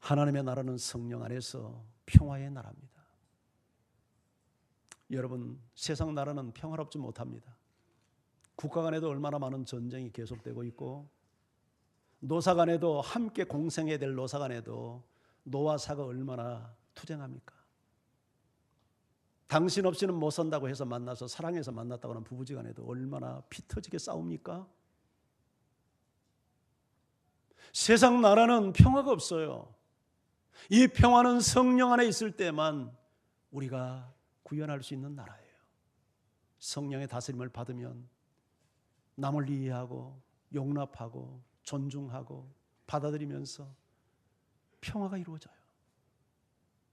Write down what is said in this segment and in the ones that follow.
하나님의 나라는 성령 안에서 평화의 나라입니다. 여러분, 세상 나라는 평화롭지 못합니다. 국가 간에도 얼마나 많은 전쟁이 계속되고 있고 노사 간에도 함께 공생해야 될 노사 간에도 노와 사가 얼마나 투쟁합니까? 당신 없이는 못 산다고 해서 만나서 사랑해서 만났다고 하는 부부지간에도 얼마나 피 터지게 싸웁니까? 세상 나라는 평화가 없어요. 이 평화는 성령 안에 있을 때만 우리가 구현할 수 있는 나라예요. 성령의 다스림을 받으면 남을 이해하고 용납하고 존중하고 받아들이면서 평화가 이루어져요.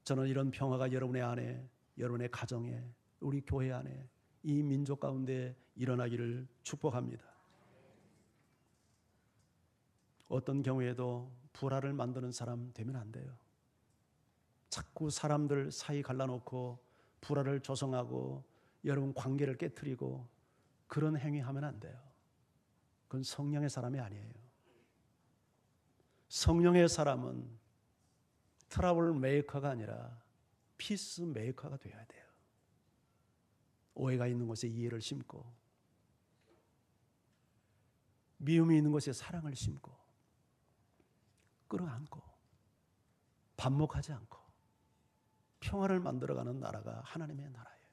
저는 이런 평화가 여러분의 안에, 여러분의 가정에, 우리 교회 안에, 이 민족 가운데 일어나기를 축복합니다. 어떤 경우에도 불화를 만드는 사람 되면 안 돼요. 자꾸 사람들 사이 갈라놓고 불화를 조성하고 여러분 관계를 깨뜨리고 그런 행위하면 안 돼요. 그건 성령의 사람이 아니에요. 성령의 사람은 트러블 메이커가 아니라 피스 메이커가 되어야 돼요. 오해가 있는 곳에 이해를 심고 미움이 있는 곳에 사랑을 심고 끌어안고 반목하지 않고 평화를 만들어가는 나라가 하나님의 나라예요.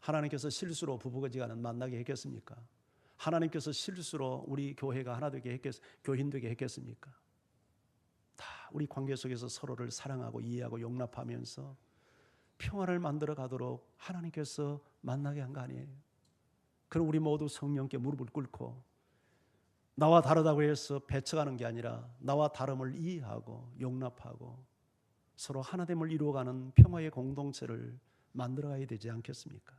하나님께서 실수로 부부가 지간은 만나게 했겠습니까? 하나님께서 실수로 우리 교회가 하나 되게 했겠, 교인 되게 했겠습니까? 다 우리 관계 속에서 서로를 사랑하고 이해하고 용납하면서 평화를 만들어 가도록 하나님께서 만나게 한 거 아니에요. 그럼 우리 모두 성령께 무릎을 꿇고 나와 다르다고 해서 배척하는 게 아니라 나와 다름을 이해하고 용납하고 서로 하나됨을 이루어가는 평화의 공동체를 만들어가야 되지 않겠습니까?